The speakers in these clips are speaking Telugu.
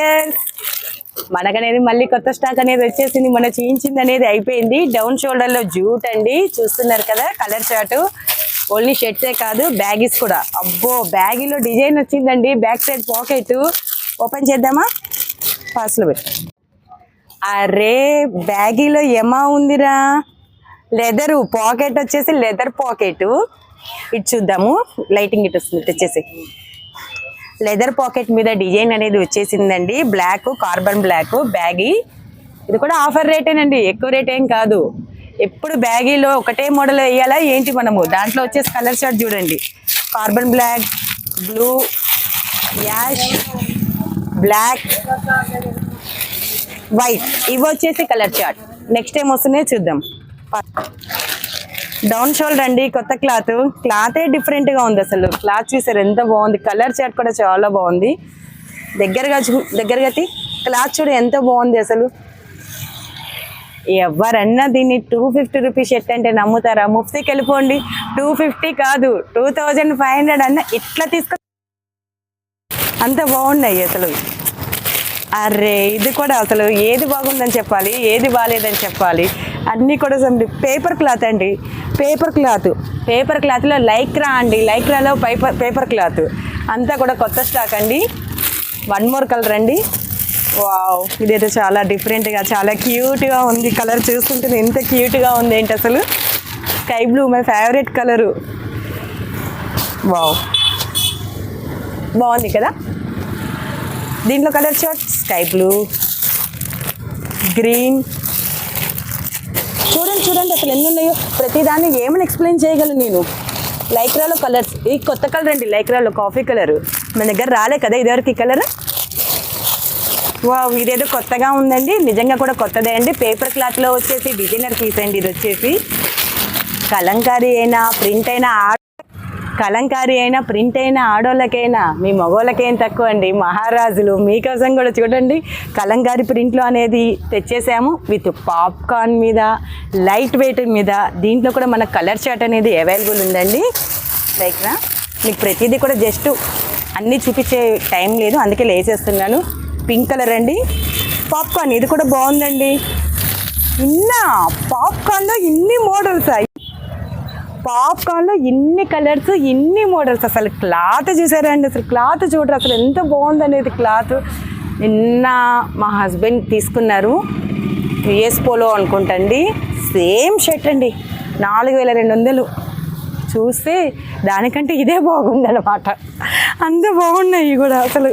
వ్యూయర్స్ మనకనేది మళ్ళీ కొత్త స్టాక్ అనేది వచ్చేసింది మన చేయించింది అనేది అయిపోయింది. డౌన్ షోల్డర్లో జూట్ అండి. చూస్తున్నారు కదా కలర్ చాటు ఓన్లీ షర్ట్సే కాదు బ్యాగీస్ కూడా. అబ్బో బ్యాగీలో డిజైన్ వచ్చిందండి. బ్యాక్ సైడ్ పాకెట్ ఓపెన్ చేద్దామా? పాస్లో పెట్టు. అరే బ్యాగీలో ఏమా ఉందిరా? లెదరు పాకెట్ వచ్చేసి లెదర్ పాకెట్ ఇటు చూద్దాము. లైటింగ్ ఇటు వస్తుంది తెచ్చేసి లెదర్ పాకెట్ మీద డిజైన్ అనేది వచ్చేసిందండి. Black carbon black baggy. ఇది కూడా ఆఫర్ రేటేనండి. ఎక్కువ రేట్ ఏం కాదు. ఎప్పుడు బ్యాగీలో ఒకటే మోడల్ వేయాలా ఏంటి మనము? దాంట్లో వచ్చేసి కలర్ షార్ట్ చూడండి. Carbon black blue ash black white. ఇవి వచ్చేసి కలర్ చార్ట్. నెక్స్ట్ టైం వస్తున్నాయి చూద్దాం. డౌన్ షోల్డర్ అండి కొత్త క్లాత్. క్లాతే డిఫరెంట్గా ఉంది అసలు. క్లాత్ చూసారు ఎంత బాగుంది. కలర్ చాట్ కూడా చాలా బాగుంది. దగ్గరగా చూ దగ్గరగా క్లాత్ చూడు ఎంత బాగుంది అసలు. ఎవరన్నా దీన్ని టూ ఫిఫ్టీ రూపీస్ షర్ట్ అంటే నమ్ముతారా? ముఫ్తీకి వెళ్ళిపోండి. టూ ఫిఫ్టీ కాదు టూ థౌజండ్ ఫైవ్ హండ్రెడ్ అన్న ఇట్లా తీసుకో. అంత బాగున్నాయి అసలు. అరే ఇది కూడా అసలు ఏది బాగుందని చెప్పాలి? ఏది బాగాలేదని చెప్పాలి? అన్నీ కూడా పేపర్ క్లాత్ అండి. Paper cloth. పేపర్ క్లాత్లో లైక్రా అండి. లైక్రాలో పేపర్ పేపర్ క్లాత్. అంతా కూడా కొత్త స్టాక్ అండి. వన్ మోర్ కలర్ అండి. వావ్. ఇదైతే చాలా డిఫరెంట్గా చాలా క్యూట్గా ఉంది. కలర్ చూస్తుంటే ఎంత క్యూట్గా ఉంది ఏంటి అసలు? Sky blue my favourite colour. Wow. బాగుంది కదా? దీంట్లో colour chart? Sky blue. Green. చూడండి చూడండి అసలు ఎన్ని ఉన్నాయో ప్రతిదాన్ని ఏమని ఎక్స్ప్లెయిన్ చేయగలను నేను? లైక్రాలో కలర్స్ ఈ కొత్త కలర్ అండి లైక్రాలో కాఫీ కలర్ మన దగ్గర రాలే కదా ఇదివరకు ఈ కలర్ వావ్ ఇదేదో కొత్తగా ఉందండి. నిజంగా కూడా కొత్తదే అండి. పేపర్ క్లాత్లో వచ్చేసి డిజైనర్ పీస్ అండి ఇది వచ్చేసి. కలంకారీ అయినా ప్రింట్ అయినా కలంకారీ అయినా ప్రింట్ అయినా ఆడోళ్ళకైనా మీ మగోళ్ళకేం తక్కువ అండి మహారాజులు మీకోసం కూడా చూడండి. కలంకారీ ప్రింట్లో అనేది తెచ్చేసాము విత్ పాప్కార్న్ మీద లైట్ వెయిట్ మీద. దీంట్లో కూడా మన కలర్ చార్ట్ అనేది అవైలబుల్ ఉందండి. లైక్ మీకు ప్రతిదీ కూడా జస్ట్ అన్నీ చూపించే టైం లేదు అందుకే లేచేస్తున్నాను. పింక్ కలర్ అండి. పాప్కార్న్ ఇది కూడా బాగుందండి. ఇన్నా పాప్కార్న్లో ఇన్ని మోడల్స్ పాప్కార్న్లో ఇన్ని కలర్స్ ఇన్ని మోడల్స్ అసలు క్లాత్ చూసారండి? అసలు క్లాత్ చూడరు. అసలు ఎంత బాగుంది అనేది క్లాత్ నిన్న మా హస్బెండ్ తీసుకున్నారు. యుఎస్ పోలో అనుకుంటండి. సేమ్ షర్ట్ అండి. నాలుగు వేల రెండు వందలు. చూస్తే దానికంటే ఇదే బాగుందన్నమాట. అంత బాగున్నాయి కూడా అసలు.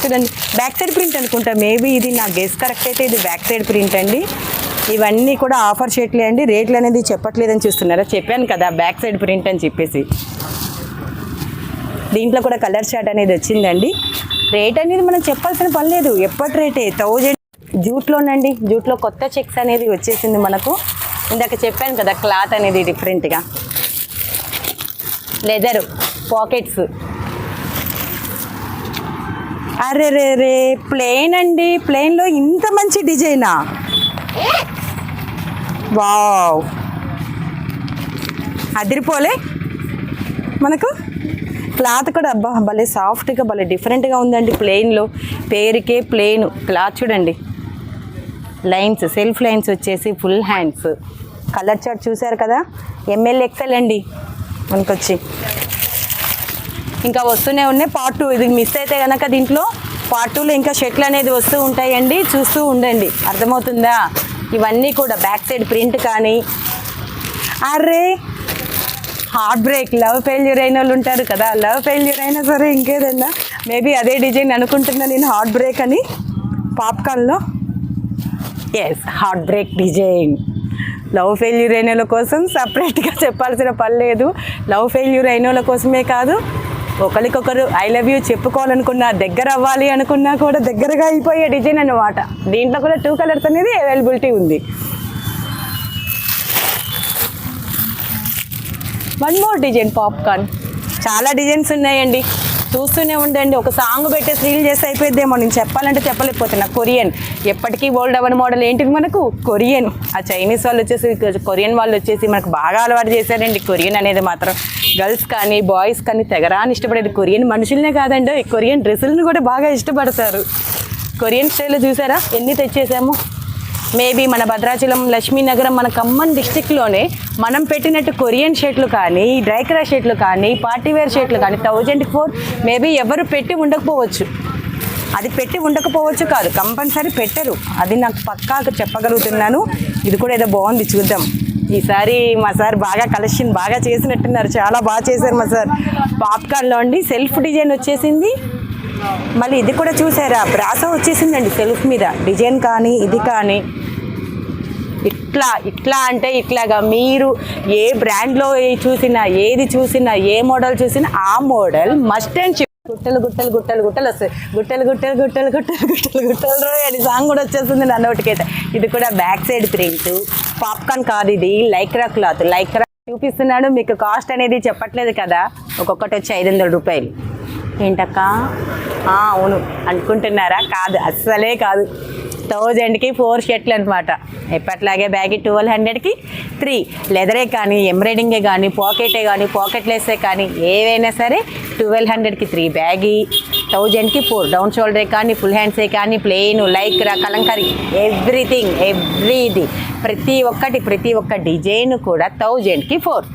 చూడండి బ్యాక్ సైడ్ ప్రింట్ అనుకుంటా. మేబీ ఇది నా గెస్ కరెక్ట్ అయితే ఇది బ్యాక్ సైడ్ ప్రింట్ అండి. ఇవన్నీ కూడా ఆఫర్ చేయట్లే అండి. రేట్లు అనేది చెప్పట్లేదని చూస్తున్నారా? చెప్పాను కదా బ్యాక్ సైడ్ ప్రింట్ అని చెప్పేసి. దీంట్లో కూడా కలర్ షార్ట్ అనేది వచ్చిందండి. రేట్ అనేది మనం చెప్పాల్సిన పని లేదు. ఎప్పటి రేటే? థౌజండ్. జూట్లోనండి. జూట్లో కొత్త చెక్స్ అనేది వచ్చేసింది మనకు. ఇందాక చెప్పాను కదా క్లాత్ అనేది డిఫరెంట్గా. Leather pockets. అరే రే రే ప్లెయిన్ అండి. ప్లెయిన్లో ఇంత మంచి డిజైనా? వావ్. అదిరిపోలే. మనకు క్లాత్ కూడా అబ్బా భలే సాఫ్ట్గా భలే డిఫరెంట్గా ఉందండి ప్లెయిన్లో పేరుకే ప్లెయిన్ క్లాత్ చూడండి. లైన్స్ సెల్ఫ్ లైన్స్ వచ్చేసి ఫుల్ హ్యాండ్స్ కలర్ చార్ట్ చూసారు కదా? ఎంఎల్ ఎక్సెల్ అండి. మనకొచ్చి. ఇంకా వస్తూనే ఉన్నాయి. పార్ట్ టూ ఇది మిస్ అయితే కనుక దీంట్లో పార్ట్ టూలో ఇంకా షర్ట్లు అనేది వస్తూ ఉంటాయండి. చూస్తూ ఉండండి. అర్థమవుతుందా? ఇవన్నీ కూడా బ్యాక్ సైడ్ ప్రింట్ కానీ అరే హార్ట్ బ్రేక్ లవ్ ఫెయిల్యూర్ అయిన వాళ్ళు ఉంటారు కదా లవ్ ఫెయిల్యూర్ అయినా సరే ఇంకేదన్నా మేబీ అదే డిజైన్ అనుకుంటున్నా నేను హార్ట్ బ్రేక్ అని పాప్కార్న్లో. Yes heart break design love failure అయిన వాళ్ళ కోసం సపరేట్గా చెప్పాల్సిన పని లేదు. లవ్ ఫెయిల్యూర్ అయిన వాళ్ళ కోసమే కాదు ఒకరికొకరు ఐ లవ్ యూ చెప్పుకోవాలనుకున్నా దగ్గర అవ్వాలి అనుకున్నా కూడా దగ్గరగా అయిపోయే డిజైన్ అనమాట దీంట్లో కూడా టూ కలర్స్ అనేది అవైలబిలిటీ ఉంది. వన్ మోర్ డిజైన్ పాప్కార్న్ చాలా డిజైన్స్ ఉన్నాయండి. చూస్తూనే ఉండండి. ఒక సాంగ్ పెట్టేసి రీల్ చేసి అయిపోద్దేమో నేను చెప్పాలంటే చెప్పలేకపోతున్నా. కొరియన్ ఎప్పటికీ ఓల్డ్ అవన్ మోడల్ ఏంటిది మనకు? కొరియన్ ఆ చైనీస్ వాళ్ళు వచ్చేసి కొరియన్ వాళ్ళు వచ్చేసి మనకు బాగా అలవాటు చేశారండి. కొరియన్ అనేది మాత్రం గర్ల్స్ కానీ బాయ్స్ కానీ తెగరాని ఇష్టపడేది కొరియన్ మనుషులనే కాదండి ఈ కొరియన్ డ్రెస్సులను కూడా బాగా ఇష్టపడతారు. కొరియన్ స్టైల్లో చూసారా? ఎన్ని తెచ్చేసాము? మేబీ మన భద్రాచలం లక్ష్మీనగరం మన ఖమ్మం డిస్టిక్లోనే మనం పెట్టినట్టు కొరియన్ షర్ట్లు కానీ డ్రైక్రా షర్ట్లు కానీ పార్టీవేర్ షర్ట్లు కానీ థౌజండ్ ఫోర్ మేబీ ఎవరు పెట్టి ఉండకపోవచ్చు. అది పెట్టి ఉండకపోవచ్చు కాదు కంపల్సరీ పెట్టరు. అది నాకు పక్కా చెప్పగలుగుతున్నాను. ఇది కూడా ఏదో బాగుంది చూద్దాం. ఈసారి మా సార్ బాగా కలెక్షన్ బాగా చేసినట్టున్నారు చాలా బాగా చేశారు మా సార్ పాప్కార్న్లో అండి సెల్ఫ్ డిజైన్ వచ్చేసింది మళ్ళీ ఇది కూడా చూసారా బ్రాసం వచ్చేసిందండి సెల్ఫ్ మీద డిజైన్ కానీ ఇది కానీ ఇట్లా ఇట్లా అంటే ఇట్లాగా మీరు ఏ బ్రాండ్లో చూసినా ఏది చూసినా ఏ మోడల్ చూసినా ఆ మోడల్ మస్ట్ అండ్ గుట్టలు గుట్టలు గుట్టలు గుట్టలు వస్తాయి గుట్టలు గుట్టలు గుట్టలు గుట్టలు గుట్టలు గుట్టలు అని సాంగ్ కూడా వచ్చేస్తుంది నా నోటికైతే ఇది కూడా బ్యాక్ సైడ్ ప్రింట్ పాప్కార్న్ కాదు ఇది. లైక్రా క్లాత్ లైక్రా చూపిస్తున్నాడు. మీకు కాస్ట్ అనేది చెప్పట్లేదు కదా. ఒక్కొక్కటి వచ్చి ఐదు వందల రూపాయలు. ఏంటక్క? ఆ, అవును. అనుకుంటున్నారా? కాదు. అస్సలే కాదు. థౌజండ్కి ఫోర్ షర్ట్లు అనమాట ఎప్పట్లాగే బ్యాగ్ ట్వెల్వ్ హండ్రెడ్కి త్రీ. లెదరే కానీ ఎంబ్రాయిడింగే కానీ పాకెటే కానీ పాకెట్లెస్సే కానీ ఏవైనా సరే ట్వెల్వ్ హండ్రెడ్కి త్రీ. బ్యాగి థౌజండ్కి ఫోర్. డౌన్ షోల్డరే కానీ ఫుల్ హ్యాండ్సే కానీ ప్లెయిన్ లైక్ కలంకరీ ఎవ్రీథింగ్ ఎవ్రీది. ప్రతి ఒక్కటి ప్రతి ఒక్క డిజైన్ కూడా థౌజండ్కి ఫోర్.